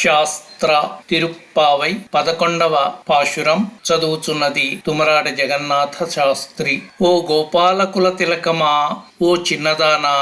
ശാസ്ത്ര శాస్త్ర తిరుప్పావై పదకొండవ పాశురం చదువుచున్నది తుమరాడ జగన్నాథ శాస్త్రి. ఓ గోపాలకుల తిలకమా ఓ చిన్నదానా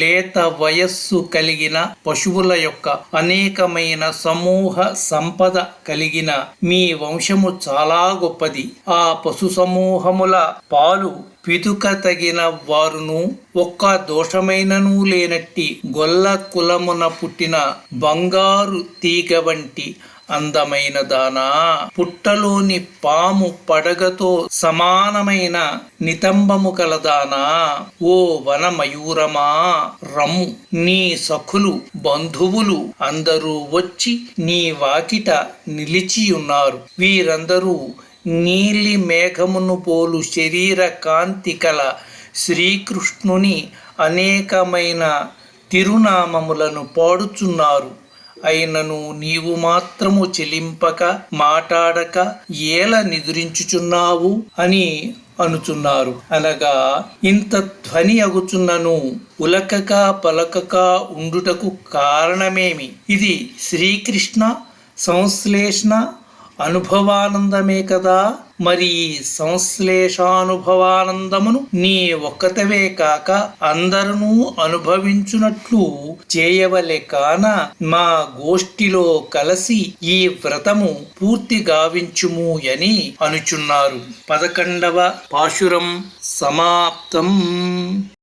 లేత వయస్సు కలిగిన పశువుల యొక్క అనేకమైన సమూహ సంపద కలిగిన మీ వంశము చాలా గొప్పది. ఆ పశు సమూహముల పాలు పితుక తగిన వారును ఒక్క దోషమైనను లేనట్టి గొల్ల కులమున పుట్టిన బంగారు తీగ వంటి అందమైన దానా. పుట్టలోని పాము పడగతో సమానమైన నితంబము కలదానా ఓ వన మయూరమా రమ్ము నీ సఖులు బంధువులు అందరూ వచ్చి నీ వాకిట నిలిచియున్నారు వీరందరూ నీలి మేఘమును పోలు శరీర కాంతి కల శ్రీకృష్ణుని అనేకమైన తిరునామములను పాడుచున్నారు. అయినను నీవు మాత్రము చెలింపక మాటాడక ఏల నిదురించుచున్నావు అని అనుచున్నారు. అనగా ఇంత ధ్వని అగుచున్నను ఉలకక పలకక ఉండుటకు కారణమేమి? ఇది శ్రీకృష్ణ సంశ్లేషణ అనుభవానందమే కదా. మరి ఈ సంశ్లేషానుభవానందమును నీ ఒక్కతవే కాక అందరూ అనుభవించునట్లు చేయవలె కాన మా గోష్ఠిలో కలిసి ఈ వ్రతము పూర్తి గావించుము అని అనుచున్నారు. పదకొండవ పాశురం సమాప్తం.